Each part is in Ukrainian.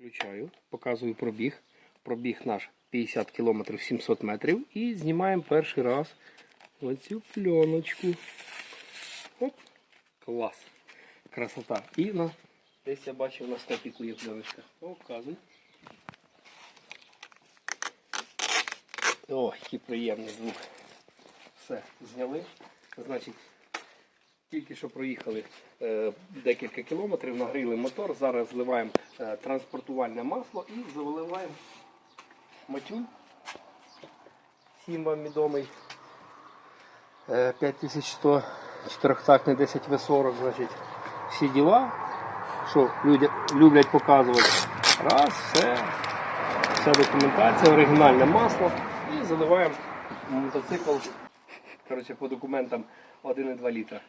Включаю, показую пробіг. Пробіг наш 50 км 700 метрів. І знімаємо перший раз оцю пленочку. Оп, клас. Красота. І на, десь я бачив на степіку є пленочка. Показуй. Ой, який приємний звук. Все, зняли. Значить, тільки що проїхали е, декілька кілометрів, нагріли мотор. Зараз зливаємо е, транспортувальне масло і заливаємо матюнь. Всім вам відомий. Е, 5100 чотирьохтактний 10 В40, значить, всі діла, що люди люблять показувати. Раз, все, вся документація, оригінальне масло і заливаємо мотоцикл коротше, по документам 1,2 літра.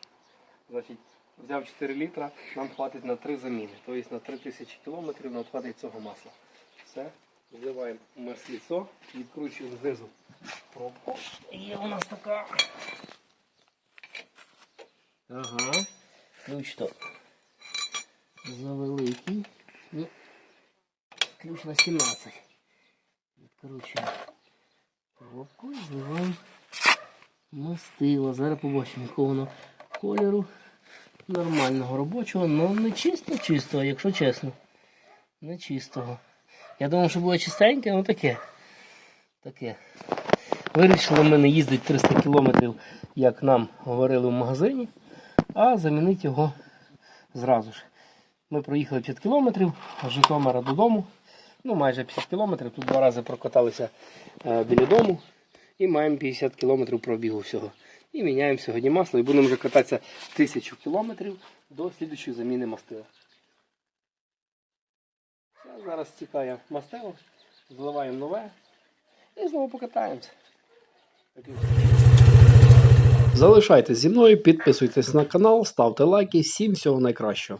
Значить, взяв 4 літра, нам хватить на 3 заміни. Тобто на 3000 кілометрів нам хватить цього масла. Все, зливаємо масліцо, відкручуємо знизу пробку. Є у нас така. Ага. Ключ то завеликий. І ключ на 17. Відкручуємо пробку і зливаємо мастило. Зараз побачимо, якого воно кольору нормального робочого, але не чисто чистого, якщо чесно. Не чистого. Я думав, що буде чистеньке, але таке. Таке. Вирішили ми не їздити 300 кілометрів, як нам говорили в магазині, а замінити його зразу ж. Ми проїхали 50 кілометрів з Житомира додому. Ну, майже 50 кілометрів. Тут два рази прокаталися е, біля дому. І маємо 50 кілометрів пробігу всього. І міняємо сьогодні масло і будемо вже кататися 1000 кілометрів до слідчої заміни мастила. Все, зараз стікає мастило, зливаємо нове і знову покатаємося. Залишайтесь зі мною, підписуйтесь на канал, ставте лайки. Всім всього найкращого.